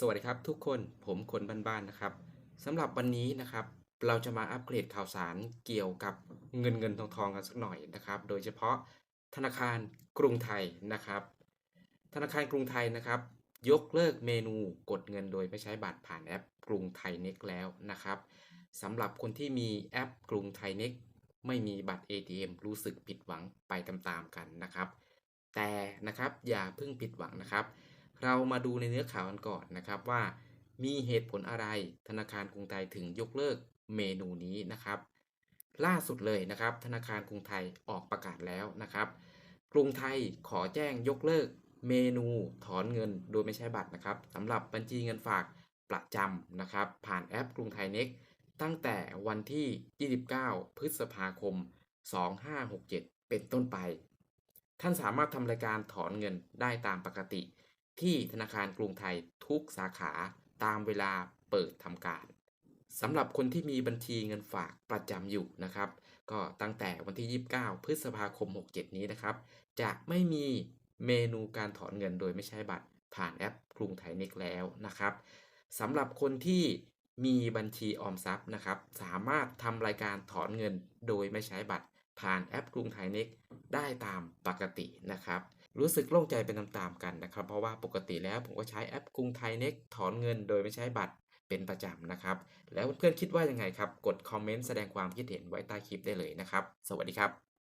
สวัสดีครับทุกคนผมคนบ้านๆนะครับสำหรับวันนี้นะครับ เราจะมาอัปเกรดข่าวสารเกี่ยวกับเงินเงินทองทองกันสักหน่อยนะครับ โดยเฉพาะธนาคารกรุงไทยนะครับ ธนาคารกรุงไทยนะครับ ยกเลิกเมนูกดเงินโดยไม่ใช้บัตรผ่านแอปกรุงไทยเน็กแล้วนะครับสำหรับคนที่มีแอปกรุงไทยเน็กไม่มีบัตร ATM รู้สึกผิดหวังไปตามๆกันนะครับ แต่นะครับอย่าเพิ่งผิดหวังนะครับ เรามาดูในเนื้อข่าวกันก่อนนะครับว่ามีเหตุผลอะไรธนาคารกรุงไทยถึงยกเลิกเมนูนี้นะครับ ล่าสุดเลยนะครับ ธนาคารกรุงไทยออกประกาศแล้วนะครับ กรุงไทยขอแจ้งยกเลิกเมนูถอนเงินโดยไม่ใช้บัตรนะครับสำหรับบัญชีเงินฝากประจำนะครับ ผ่านแอปกรุงไทยเน็กตั้งแต่วันที่ 29 พฤษภาคม 2567 เป็นต้นไป ท่านสามารถทำรายการถอนเงินได้ตามปกติ ที่ธนาคารกรุงไทยทุกสาขาตามเวลาเปิดทำการสำหรับคนที่มีบัญชีเงินฝากประจำอยู่นะครับ ก็ตั้งแต่วันที่ 29 พฤษภาคม 67 นี้นะครับ จะไม่มีเมนูการถอนเงินโดยไม่ใช้บัตรผ่านแอปกรุงไทยเน็กแล้วนะครับสำหรับคนที่มีบัญชีออมทรัพย์นะครับ สามารถทำรายการถอนเงินโดยไม่ใช้บัตรผ่านแอปกรุงไทยเน็กได้ตามปกตินะครับ รู้สึกโล่งใจเป็นตามๆกันนะครับ เพราะว่าปกติแล้วผมก็ใช้แอปกรุงไทยเน็กถอนเงินโดยไม่ใช้บัตรเป็นประจำนะครับ แล้วเพื่อนๆคิดว่ายังไงครับ กดคอมเมนต์แสดงความคิดเห็นไว้ใต้คลิปได้เลยนะครับ สวัสดีครับ